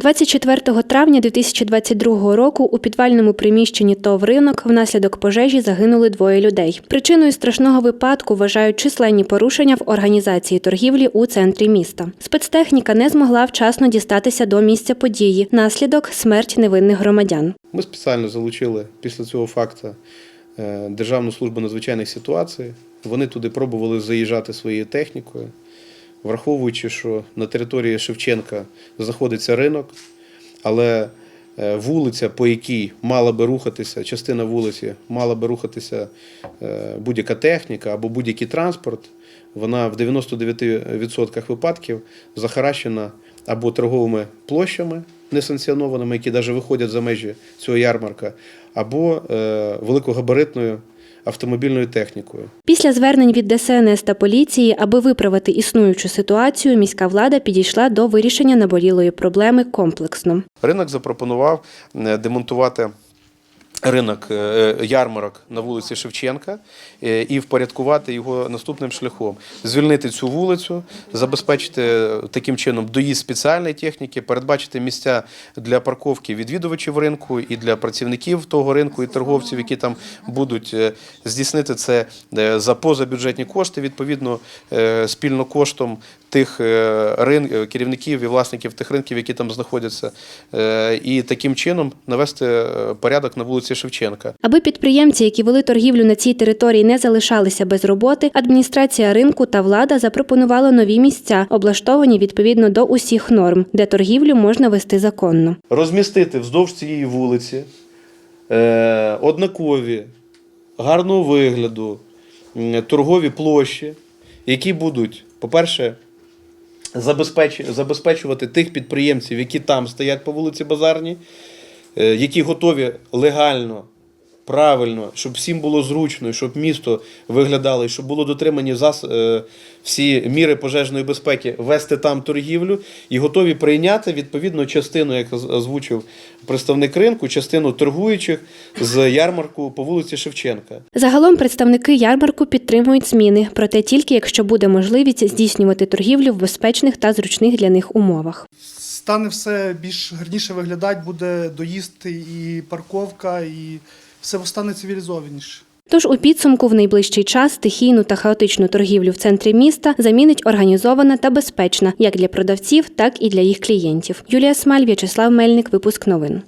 24 травня 2022 року у підвальному приміщенні ТОВ «Ринок» внаслідок пожежі загинули двоє людей. Причиною страшного випадку вважають численні порушення в організації торгівлі у центрі міста. Спецтехніка не змогла вчасно дістатися до місця події. Наслідок смерть невинних громадян. Ми спеціально залучили після цього факту е, Державну службу надзвичайних ситуацій. Вони туди пробували заїжджати своєю технікою, враховуючи, що на території Шевченка знаходиться ринок, але е, вулиця, по якій мала би рухатися, частина вулиці, мала би рухатися е, будь-яка техніка або будь-який транспорт, вона в 99% випадків захаращена або торговими площами несанкціонованими, які навіть виходять за межі цього ярмарка, або е, великогабаритною автомобільною технікою. Після звернень від ДСНС та поліції, аби виправити існуючу ситуацію, міська влада підійшла до вирішення наболілої проблеми комплексно. Ринок запропонував е, демонтувати ринок е, ярмарок на вулиці Шевченка е, і впорядкувати його наступним шляхом: звільнити цю вулицю, забезпечити таким чином доїзд спеціальної техніки, передбачити місця для парковки відвідувачів ринку і для працівників того ринку і торговців, які там будуть е, здійснити це е, за позабюджетні кошти, відповідно е, спільно коштом тих е, рин, е, керівників і власників тих ринків, які там знаходяться, е, і таким чином навести е, порядок на вулиці Шевченка. Аби підприємці, які вели торгівлю на цій території, не залишалися без роботи, адміністрація ринку та влада запропонувала нові місця, облаштовані відповідно до усіх норм, де торгівлю можна вести законно. Розмістити вздовж цієї вулиці е, однакові, гарного вигляду, торгові площі, які будуть, по-перше, забезпечувати тих підприємців, які там стоять по вулиці Базарній, е, які готові легально, правильно, щоб всім було зручно, щоб місто виглядало, і щоб було дотримані зас, е, всі міри пожежної безпеки, вести там торгівлю і готові прийняти відповідно частину, як оз- озвучив представник ринку, частину торгуючих з ярмарку по вулиці Шевченка. Загалом представники ярмарку підтримують зміни, проте тільки якщо буде можливість здійснювати торгівлю в безпечних та зручних для них умовах. стане все більш гарніше виглядати, буде доїзд і парковка, і все стане цивілізованіше. Тож у підсумку в найближчий час стихійну та хаотичну торгівлю в центрі міста замінить організована та безпечна як для продавців, так і для їх клієнтів. Юлія Смаль, В'ячеслав Мельник, випуск новин.